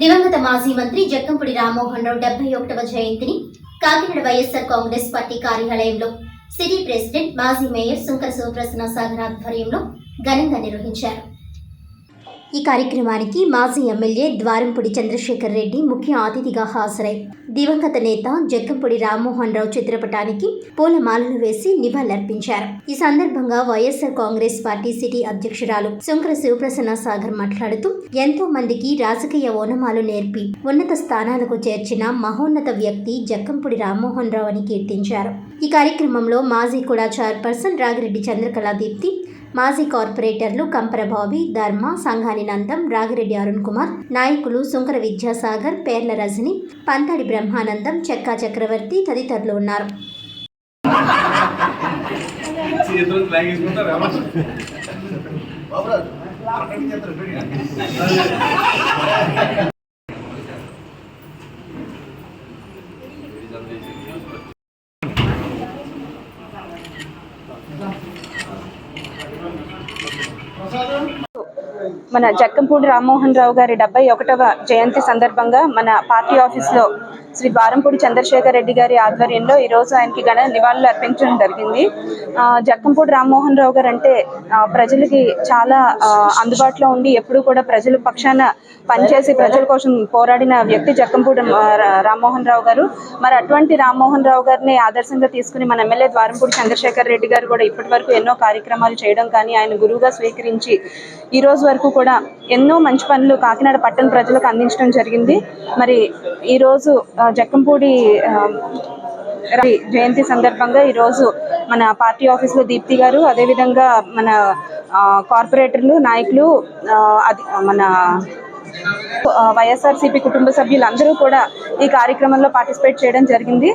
దివంగత మాజీ మంత్రి జక్కంపూడి రామ్మోహన్ రావు డెబ్బై ఒకటవ జయంతిని కాకినాడ వైఎస్ఆర్ కాంగ్రెస్ పార్టీ కార్యాలయంలో సిటీ ప్రెసిడెంట్ మాజీ మేయర్ శంకర శివప్రసన్న సాగర్ ఆధ్వర్యంలో ఘనంగా నిర్వహించారు. ఈ కార్యక్రమానికి మాజీ ఎమ్మెల్యే ద్వారంపూడి చంద్రశేఖర్ రెడ్డి ముఖ్య అతిథిగా హాజరై దివంగత నేత జక్కంపూడి రామ్మోహన్ రావు చిత్రపటానికి పూలమాలలు వేసి నివాళులర్పించారు. ఈ సందర్భంగా వైఎస్ఆర్ కాంగ్రెస్ పార్టీ సిటీ అధ్యక్షురాలు శంకర శివప్రసన్న సాగర్ మాట్లాడుతూ ఎంతో మందికి రాజకీయ ఓనమాలు నేర్పి ఉన్నత స్థానాలకు చేర్చిన మహోన్నత వ్యక్తి జక్కంపూడి రామ్మోహన్ రావు అని కీర్తించారు. ఈ కార్యక్రమంలో మాజీ కూడా చైర్పర్సన్ రాగిరెడ్డి చంద్రకళా దీప్తి మాజీ కార్పొరేటర్లు కంపర ధర్మ సంఘాని నందం రాగిరెడ్డి అరుణ్ కుమార్ నాయకులు సుంకర విద్యాసాగర్ పేర్ల రజని పంతాడి బ్రహ్మానందం చెక్కా చక్రవర్తి తదితరులు ఉన్నారు. చేతులు ఫ్లాగ్ వేసుకుంటారా మన జక్కంపూడి రామ్మోహన్ రావు గారి డెబ్బై ఒకటవ జయంతి సందర్భంగా మన పార్టీ ఆఫీస్లో శ్రీ ద్వారంపూడి చంద్రశేఖర్ రెడ్డి గారి ఆధ్వర్యంలో ఈ రోజు ఆయనకి గణ నివాళులు అర్పించడం జరిగింది. ఆ, జక్కంపూడి రామ్మోహన్ రావు గారు అంటే ప్రజలకి చాలా అందుబాటులో ఉండి ఎప్పుడూ కూడా ప్రజల పక్షాన పనిచేసి ప్రజల కోసం పోరాడిన వ్యక్తి జక్కంపూడి రామ్మోహన్ రావు గారు. మరి అటువంటి రామ్మోహన్ రావు గారిని ఆదర్శంగా తీసుకుని మన ఎమ్మెల్యే ద్వారంపూడి చంద్రశేఖర్ రెడ్డి గారు కూడా ఇప్పటి వరకు ఎన్నో కార్యక్రమాలు చేయడం కానీ ఆయన గురువుగా స్వీకరించి ఈ రోజు వరకు కూడా కూడా ఎన్నో మంచి పనులు కాకినాడ పట్టణ ప్రజలకు అందించడం జరిగింది. మరి ఈ రోజు జక్కంపూడి జయంతి సందర్భంగా ఈ రోజు మన పార్టీ ఆఫీస్లో దీప్తి గారు అదేవిధంగా మన కార్పొరేటర్లు నాయకులు అది మన వైఎస్ఆర్సీపీ కుటుంబ సభ్యులందరూ కూడా ఈ కార్యక్రమంలో పార్టిసిపేట్ చేయడం జరిగింది.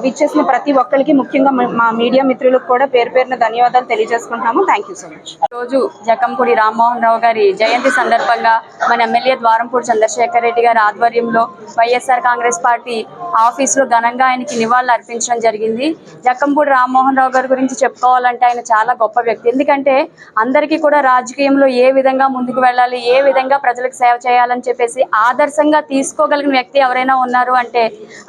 విచ్చేసిన ప్రతి ఒక్కరికి ముఖ్యంగా మా- మీడియా మిత్రులకు కూడా పేరు పేరున ధన్యవాదాలు తెలియజేసుకుంటాము థ్యాంక్ యూ సో మచ్ రోజు జకంపూడి రామ్మోహన్ రావు గారి జయంతి సందర్భంగా మన ఎమ్మెల్యే ద్వారంపూడి చంద్రశేఖర్ రెడ్డి గారి ఆధ్వర్యంలో వైఎస్ఆర్ కాంగ్రెస్ పార్టీ ఆఫీసులో ఘనంగా ఆయనకి నివాళులు అర్పించడం జరిగింది. జకంపూడి రామ్మోహన్ రావు గారి గురించి చెప్పుకోవాలంటే ఆయన చాలా గొప్ప వ్యక్తి. ఎందుకంటే అందరికీ కూడా రాజకీయంలో ఏ విధంగా ముందుకు వెళ్ళాలి ఏ విధంగా ప్రజలకు సేవ చేయాలని చెప్పేసి ఆదర్శంగా తీసుకోగలిగిన వ్యక్తి ఎవరైనా ఉన్నారు అంటే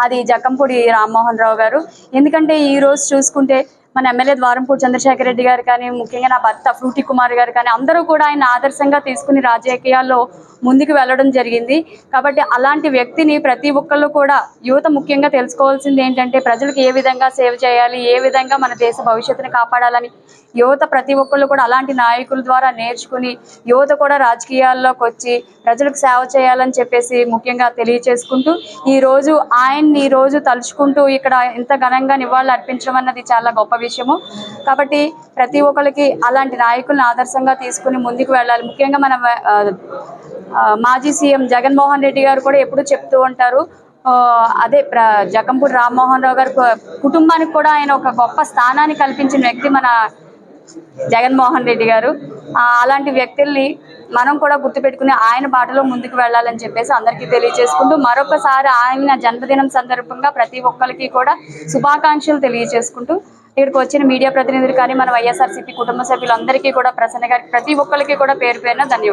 అది జకంపూడి రామ్మోహన్ రావు గారు. ఎందుకంటే ఈ రోజు చూసుకుంటే మన ఎమ్మెల్యే ద్వారంపూడి చంద్రశేఖర్ రెడ్డి గారు కానీ ముఖ్యంగా నా భర్త ఫ్రూటి కుమార్ గారు కానీ అందరూ కూడా ఆయన ఆదర్శంగా తీసుకుని రాజకీయాల్లో ముందుకు వెళ్ళడం జరిగింది. కాబట్టి అలాంటి వ్యక్తిని ప్రతి ఒక్కళ్ళు కూడా యువత ముఖ్యంగా తెలుసుకోవాల్సింది ఏంటంటే ప్రజలకు ఏ విధంగా సేవ చేయాలి ఏ విధంగా మన దేశ భవిష్యత్తుని కాపాడాలని యువత ప్రతి ఒక్కళ్ళు కూడా అలాంటి నాయకుల ద్వారా నేర్చుకుని యువత కూడా రాజకీయాల్లోకి వచ్చి ప్రజలకు సేవ చేయాలని చెప్పేసి ముఖ్యంగా తెలియచేసుకుంటూ ఈ రోజు ఆయన్ని ఈ రోజు తలుచుకుంటూ ఇక్కడ ఇంత ఘనంగా నివాళులు అర్పించడం అన్నది చాలా గొప్ప విషయము. కాబట్టి ప్రతి ఒక్కరికి అలాంటి నాయకులను ఆదర్శంగా తీసుకుని ముందుకు వెళ్ళాలి. ముఖ్యంగా మన మాజీ సీఎం జగన్మోహన్ రెడ్డి గారు కూడా ఎప్పుడు చెప్తూ ఉంటారు అదే ప్ర జగంపూడి రామ్మోహన్ రావు గారి కుటుంబానికి కూడా ఆయన ఒక గొప్ప స్థానాన్ని కల్పించిన వ్యక్తి మన జగన్మోహన్ రెడ్డి గారు. ఆ, అలాంటి వ్యక్తుల్ని మనం కూడా గుర్తుపెట్టుకుని ఆయన బాటలో ముందుకు వెళ్ళాలని చెప్పేసి అందరికీ తెలియజేసుకుంటూ మరొకసారి ఆయన జన్మదినం సందర్భంగా ప్రతి ఒక్కరికి కూడా శుభాకాంక్షలు తెలియజేసుకుంటూ ఇక్కడికి వచ్చిన మీడియా ప్రతినిధులు కానీ మన వైఎస్ఆర్సీపీ కుటుంబ సభ్యులందరికీ కూడా ప్రసన్న గారికి ప్రతి ఒక్కరికి కూడా పేరు పేరున ధన్యవాదాలు.